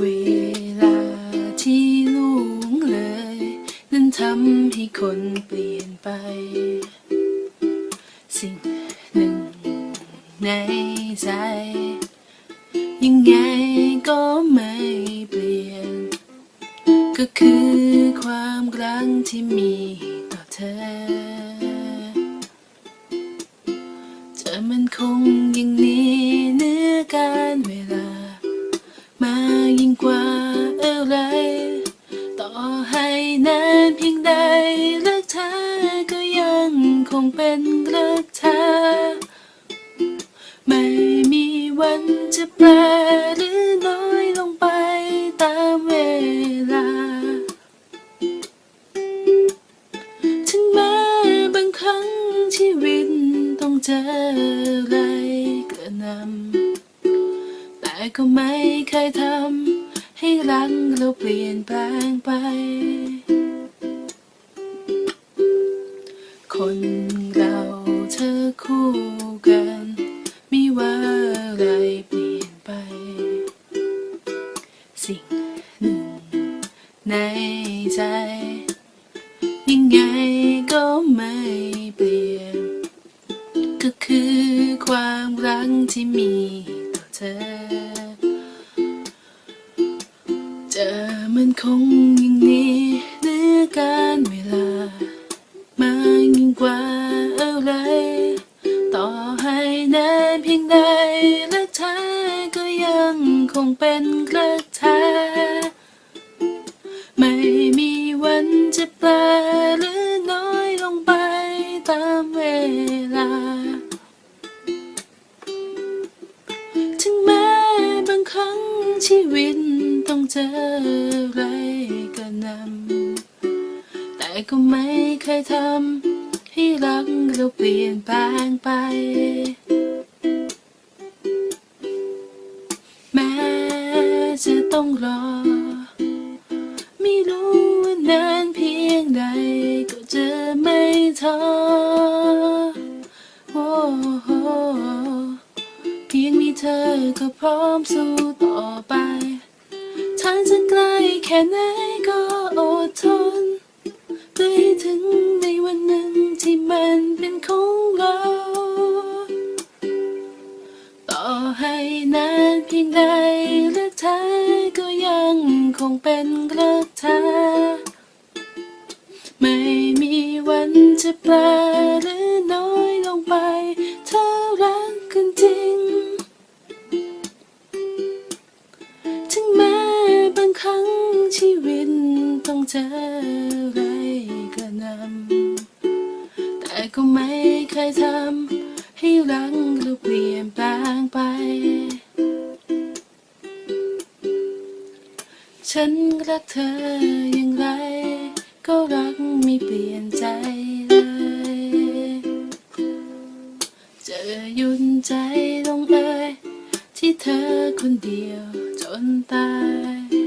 เวลาที่ล่วงเลย นั้นทำให้คนเปลี่ยนไป สิ่งหนึ่งในใจ ยังไงก็ไม่เปลี่ยน ก็คือความรักที่มีต่อเธอจะมันคงอย่างนี้ เป็นเลิกเธอไม่มีวันจะแปรหรือน้อยลงไปตามเวลา ถึงแม้บางครั้งชีวิตต้องเจออะไรกระนำแต่ก็ไม่เคยทำให้รักเราเปลี่ยนแปลงไป คนเราเธอคู่กัน ไม่ว่าอะไรเปลี่ยนไป สิ่งหนึ่งในใจ ยังไงก็ไม่เปลี่ยน ก็คือความรักที่มีต่อเธอ จะมันคงอย่างนี้หรือการเว ก็ยังคงเป็นเลิกเธอไม่มีวันจะแปลหรือน้อยลงไปตามเวลา ถึงแม้บางครั้งชีวิตต้องเจออะไรก็นำแต่ก็ไม่เคยทำให้รักเราเปลี่ยนแปลงไป ต้องรอ ไม่รู้ว่านานเพียงใด ก็จะไม่ท้อโอ้โหเพียงมีเธอก็พร้อมสู้ต่อไปทางจะไกลแค่ไหน เป็นเลือกเธอไม่มีวันจะแปลหรือน้อยลงไปถ้ารักกันจริง ถึงแม้บางครั้งชีวิตต้องเจออะไรกระนำแต่ก็ไม่เคยทำให้รักเราเปลี่ยนแปลงไป ฉันรักเธออย่างไร ก็รักไม่เปลี่ยนใจเลย เจอยุ่นใจลงเอยที่เธอคนเดียวจนตาย